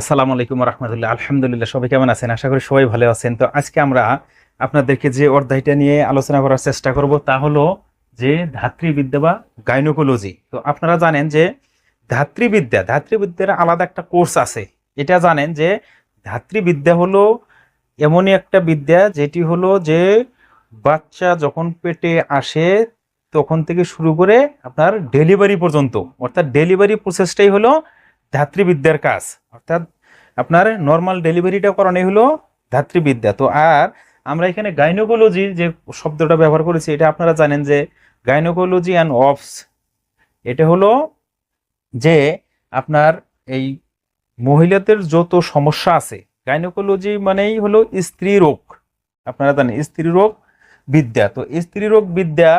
আসসালামু আলাইকুম রহমতুল্লাহ। আলহামদুলিল্লাহ, সবাই কেমন আছেন? আশা করি সবাই ভালো আছেন। তো আজকে আমরা আপনাদেরকে যে অধ্যায়টা নিয়ে আলোচনা করার চেষ্টা করব তা হলো যে ধাত্রীবিদ্যা বা গাইনোকোলজি। তো আপনারা জানেন যে ধাত্রীবিদ্যা, ধাত্রীবিদ্যার আলাদা একটা কোর্স আছে। এটা জানেন যে ধাত্রীবিদ্যা হলো এমনই একটা বিদ্যা যেটি হলো যে বাচ্চা যখন পেটে আসে তখন থেকে শুরু করে আপনার ডেলিভারি পর্যন্ত, অর্থাৎ ডেলিভারি প্রসেসটাই হলো ধাত্রীবিদ্যার কাজ। অর্থাৎ আপনার নর্মাল ডেলিভারিটা করানোই হলো ধাত্রীবিদ্যা। তো আর আমরা এখানে গাইনোকোলজি যে শব্দটা ব্যবহার করেছি, এটা আপনারা জানেন যে গাইনোকোলজি অ্যান্ড অফস এটা হলো যে আপনার এই মহিলাদের যত সমস্যা আছে গাইনোকোলজি মানেই হলো স্ত্রী রোগ। আপনারা জানেন স্ত্রী রোগ বিদ্যা। তো স্ত্রী রোগ বিদ্যা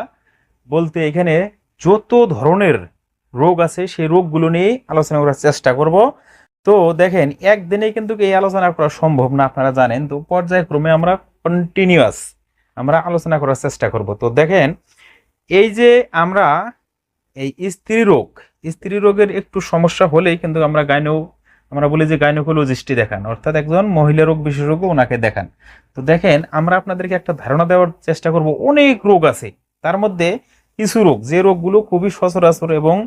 বলতে এখানে যত ধরনের রোগ আছে, সেই রোগগুলো নিয়ে আলোচনা করার চেষ্টা করব। তো দেখেন, একদিনেই কিন্তু এই আলোচনা করা সম্ভব না, আপনারা জানেন। তো পর্যায়ক্রমে আমরা কন্টিনিউয়াস আমরা আলোচনা করার চেষ্টা করব। তো দেখেন, এই যে আমরা এই স্ত্রী রোগ, স্ত্রী রোগের একটু সমস্যা হলেই কিন্তু আমরা গাইনো, আমরা বলি যে গাইনোকোলজিস্টটি দেখান। অর্থাৎ একজন মহিলা রোগ, বিশেষজ্ঞ ওনাকে দেখান। তো দেখেন, আমরা আপনাদেরকে একটা ধারণা দেওয়ার চেষ্টা করব। অনেক রোগ আছে, তার মধ্যে কিছু রোগ, যে রোগগুলো খুবই সচরাচর এবং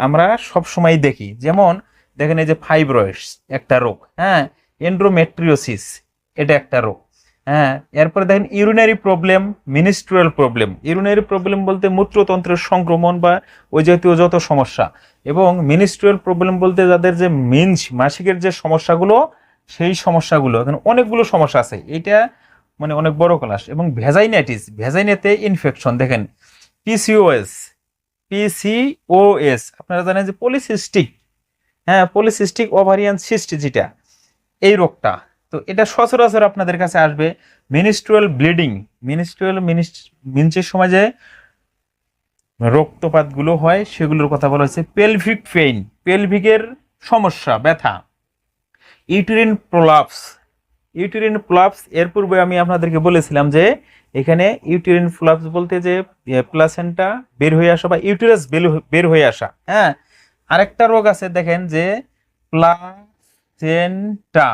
আমরা সব সময় দেখি। যেমন, দেখেন এই যে ফাইব্রয়েডস একটা রোগ হ্যাঁ? এন্ড্রোমেট্রিওসিস এটা একটা রোগ হ্যাঁ? এরপরে দেখেন urinary problem menstrual problem urinary problem বলতে মূত্রতন্ত্রের সংক্রমণ বা ওই জাতীয় যত সমস্যা এবং মিনিস্ট্রুয়াল প্রবলেম বলতে যাদের যে মিন্স মাসিকের যে সমস্যাগুলো, সেই সমস্যাগুলো এখানে অনেকগুলো সমস্যা আছে। এটা মানে অনেক বড় ক্লাস এবং ভেজাইনাইটিস ভেজাইনাতে ইনফেকশন দেখেন পিসিওএস পিসিওএস আপনারা জানেন যে পলিসিস্টিক হ্যাঁ পলিসিস্টিক ওভারিয়ান সিস্ট যেটা, এই রোগটা, তো এটা সচরাচর আপনাদের কাছে আসবে মিনিস্ট্রুয়াল ব্লিডিং মিনিস্ট্রুয়াল মিনচের সময় যে রক্তপাতগুলো হয়, সেগুলোর কথা বলা হয়েছে পেলভিক পেইন পেলভিকের সমস্যা, ব্যথা ইউটেরিন প্রলাপস ইউটেরিন প্রলাপস এর পূর্বে আমি আপনাদেরকে বলেছিলাম যে এখানে ইউটেরিন ফ্লাপস বলতে যে প্লাসেন্টা বের হয়ে আসা বা ইউটেরাস বের হয়ে আসা হ্যাঁ? আরেকটা রোগ আছে, দেখেন যে প্লাসেন্টা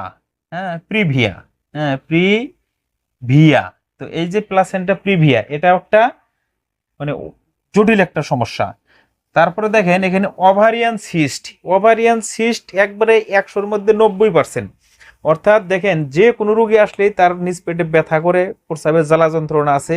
হ্যাঁ প্রিভিয়া হ্যাঁ প্রিভিয়া তো এই যে প্লাসেন্টা প্রিভিয়া এটা একটা মানে জটিল একটা সমস্যা। তারপরে দেখেন এখানে ওভারিয়ান সিস্ট ওভারিয়ান সিস্ট একবারে একশোর মধ্যে নব্বই পার্সেন্ট অর্থাৎ দেখেন, যে কোনো রোগী আসলেই তার নিজ পেটে ব্যথা করে, প্রস্রাবের জ্বালা যন্ত্রণা আছে,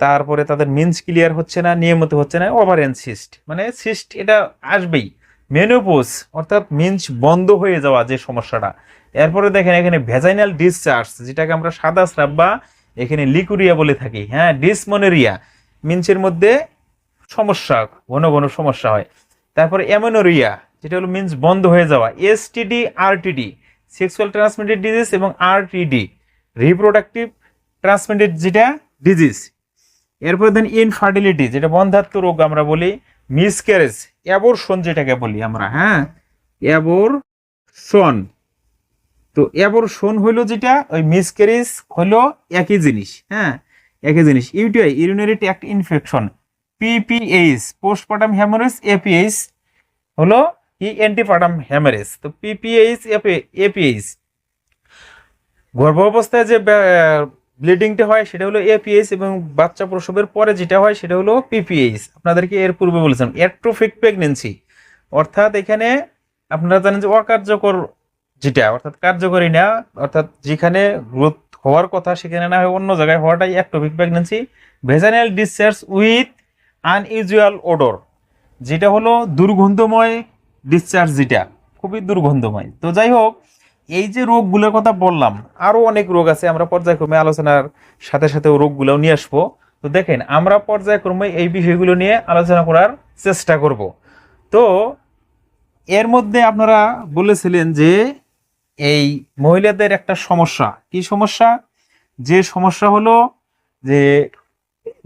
তারপরে তাদের মিন্স ক্লিয়ার হচ্ছে না, নিয়মিত হচ্ছে না ওভারেন সিস্ট মানে সিস্ট এটা আসবেই মেনোপোজ অর্থাৎ মিন্স বন্ধ হয়ে যাওয়া যে সমস্যাটা। এরপরে দেখেন, এখানে ভেজাইনাল ডিসচার্জ যেটাকে আমরা সাদা স্রাব বা এখানে লিকুরিয়া বলে থাকি হ্যাঁ ডিসমোনেরিয়া মিন্সের মধ্যে সমস্যা, ঘন ঘন সমস্যা হয়। তারপরে অ্যামোনোরিয়া যেটা হলো মিন্স বন্ধ হয়ে যাওয়া STD RTD sexual transmitted disease এবং আরটিডি রিপ্রোডাক্টিভ ট্রান্সমিটেড যেটা ডিজিজ এরপর দেন ইনফার্টিলিটি যেটা বন্ধাত্ম রোগ আমরা বলি মিসক্যারেজ অ্যাবরশন যেটাকে বলি আমরা হ্যাঁ? অ্যাবরশন তো অ্যাবরশন হইল যেটা, ওই মিসক্যারেজ হলো একই জিনিস হ্যাঁ? একই জিনিস। UTI urinary tract infection PPH postpartum haemorrhage APH হলো কি অ্যান্টিপার্টাম হ্যামারেজ তো পিপিএইচ এপিএইচ গর্ভ অবস্থায় যে ব্লিডিংটা হয়, সেটা হলো এপিএইচ এবং বাচ্চা প্রসবের পরে যেটা হয়, সেটা হলো পিপিএইচ আপনাদেরকে এর পূর্বে বলেছিলাম অ্যাট্রোফিক প্রেগনেন্সি অর্থাৎ এখানে আপনারা জানেন যে অকার্যকর যেটা, অর্থাৎ কার্যকরী না, অর্থাৎ যেখানে গ্রোথ হওয়ার কথা, সেখানে না হয় অন্য জায়গায় হওয়াটাই ectopic pregnancy vaginal discharge with unusual odour যেটা হলো দুর্গন্ধময় ডিসচার্জ যেটা, খুবই দুর্গন্ধময়। তো যাই হোক, এই যে রোগগুলোর কথা বললাম আরও অনেক রোগ আছে, আমরা পর্যায়ক্রমে আলোচনার সাথে সাথে রোগগুলোও নিয়ে আসব। তো দেখেন, আমরা পর্যায়ক্রমে এই বিষয়গুলো নিয়ে আলোচনা করার চেষ্টা করব। তো এর মধ্যে আপনারা বলেছিলেন যে এই মহিলাদের একটা সমস্যা। কি সমস্যা? যে সমস্যা হলো যে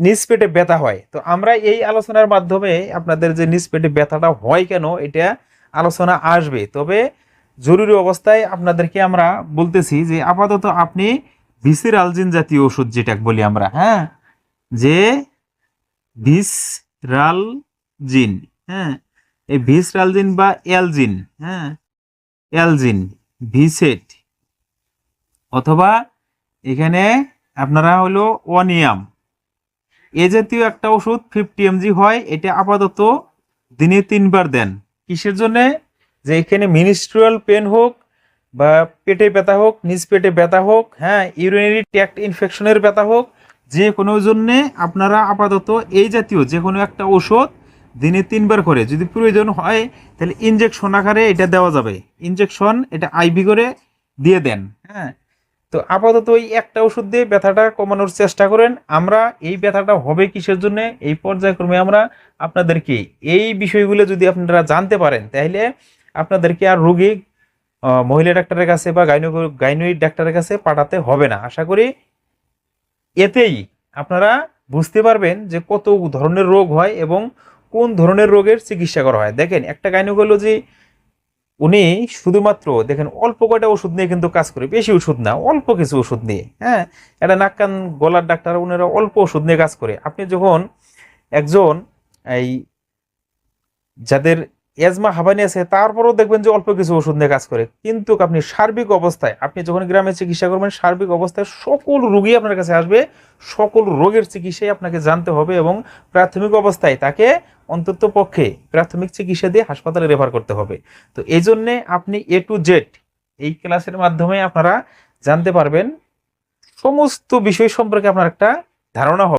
নিজ পেটে ব্যথা হয়। তো আমরা এই আলোচনার মাধ্যমে আপনাদের যে নিজ পেটে ব্যথাটা হয় কেন, এটা আলোচনা আসবে। তবে জরুরি অবস্থায় আপনাদেরকে আমরা বলতেছি যে আপাতত আপনি ভিসিরালজিন জাতীয় ওষুধ যেটা বলি আমরা হ্যাঁ? যে ভিসরালজিন হ্যাঁ? এই ভিসরালজিন বা এলজিন হ্যাঁ? এলজিন ভিসেট অথবা এখানে আপনারা হলো ওয়ানিয়াম এ জাতীয় একটা ওষুধ ফিফটি এমজি হয়, এটা আপাতত দিনে তিনবার দেন। কিসের জন্যে? যে এখানে মিনিস্ট্রিয়াল পেন হোক বা পেটে ব্যথা হোক, নিজ পেটে ব্যথা হোক হ্যাঁ ইউরিনারি ট্র্যাক্ট ইনফেকশনের ব্যথা হোক, যে কোনো জন্যে আপনারা আপাতত এই জাতীয় যে কোনো একটা ওষুধ দিনে তিনবার করে, যদি প্রয়োজন হয়, তাহলে ইনজেকশন আকারে এটা দেওয়া যাবে। ইনজেকশন এটা আইভি করে দিয়ে দেন হ্যাঁ। তো আপাতত ওই একটা ওষুধ দিয়ে ব্যথাটা কমানোর চেষ্টা করেন। আমরা এই ব্যথাটা হবে কিসের জন্য? এই পর্যায়ক্রমে আমরা আপনাদেরকে এই বিষয়গুলো যদি আপনারা জানতে পারেন, তাহলে আপনাদেরকে আর রোগী মহিলা ডাক্তারের কাছে বা গাইনো, গাইনোইড ডাক্তারের কাছে পাঠাতে হবে না। আশা করি এতেই আপনারা বুঝতে পারবেন যে কত ধরনের রোগ হয় এবং কোন ধরনের রোগের চিকিৎসা করা হয়। দেখেন, একটা গাইনোকোলজি উনি শুধুমাত্র, দেখেন, অল্প কয়টা ওষুধ নিয়ে কিন্তু কাজ করে, বেশি ওষুধ না, অল্প কিছু ওষুধ নিয়ে হ্যাঁ? এটা নাক কান গলার ডাক্তার ওনারা অল্প ওষুধ নিয়ে কাজ করে। আপনি যখন একজন এই যাদের এজমা হাবানি আছে, তারপরেও দেখবেন যে অল্প কিছু ওষুধ নিয়ে কাজ করে। কিন্তু আপনি সার্বিক অবস্থায়, আপনি যখন গ্রামে চিকিৎসা করবেন, সার্বিক অবস্থায় সকল রোগী আপনার কাছে আসবে, সকল রোগের চিকিৎসাই আপনাকে জানতে হবে এবং প্রাথমিক অবস্থায় তাকে অন্তত পক্ষে প্রাথমিক চিকিৎসা দিয়ে হাসপাতালে রেফার করতে হবে। তো এই জন্যে আপনি এ টু জেড এই ক্লাসের মাধ্যমে আপনারা জানতে পারবেন সমস্ত বিষয় সম্পর্কে আপনার একটা ধারণা হবে।